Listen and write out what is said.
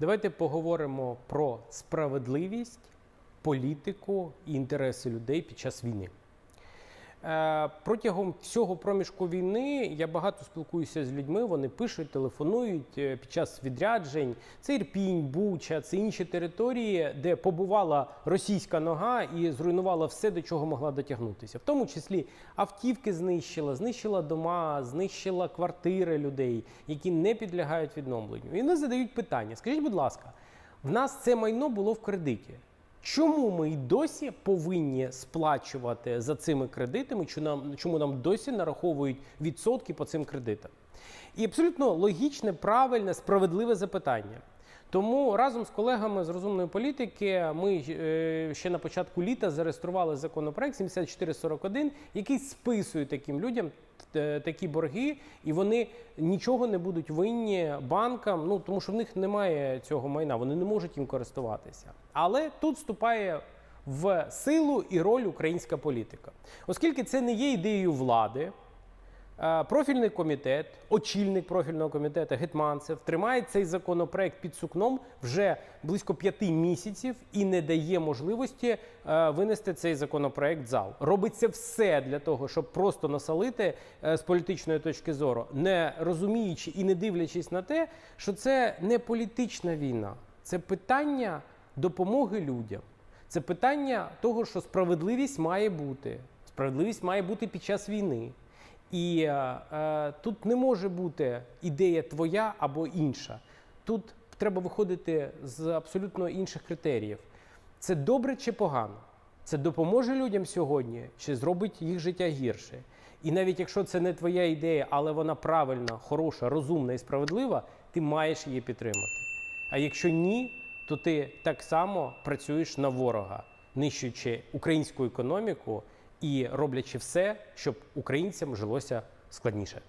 Давайте поговоримо про справедливість, політику і інтереси людей під час війни. Е, Протягом всього проміжку війни я багато спілкуюся з людьми. Вони пишуть, телефонують е, під час відряджень. Це Ірпінь, Буча, це інші території, де побувала російська нога і зруйнувала все, до чого могла дотягнутися. В тому числі автівки знищила, знищила дома, знищила квартири людей, які не підлягають відновленню. І вони задають питання: скажіть, будь ласка, в нас це майно було в кредиті. Чому ми й досі повинні сплачувати за цими кредитами? Чому нам, досі нараховують відсотки по цим кредитам? І абсолютно логічне, правильне, справедливе запитання. Тому разом з колегами з розумної політики ми е, ще на початку літа зареєстрували законопроект 7441, який списує таким людям такі борги, і вони нічого не будуть винні банкам, ну тому що в них немає цього майна, вони не можуть їм користуватися. Але тут вступає в силу і роль українська політика, оскільки це не є ідеєю влади. Е, Профільний комітет, очільник профільного комітету Гетманцев тримає цей законопроект під сукном вже близько п'яти місяців і не дає можливості е, винести цей законопроект в зал. Робиться все для того, щоб просто насолити е, з політичної точки зору, не розуміючи і не дивлячись на те, що це не політична війна, це питання допомоги людям. Це питання того, що справедливість має бути. Справедливість має бути під час війни. І е, е, тут не може бути ідея твоя або інша. Тут треба виходити з абсолютно інших критеріїв. Це добре чи погано? Це допоможе людям сьогодні, чи зробить їх життя гірше? І навіть якщо це не твоя ідея, але вона правильна, хороша, розумна і справедлива, ти маєш її підтримати. А якщо ні, то ти так само працюєш на ворога, нищуючи українську економіку і роблячи все, щоб українцям жилося складніше.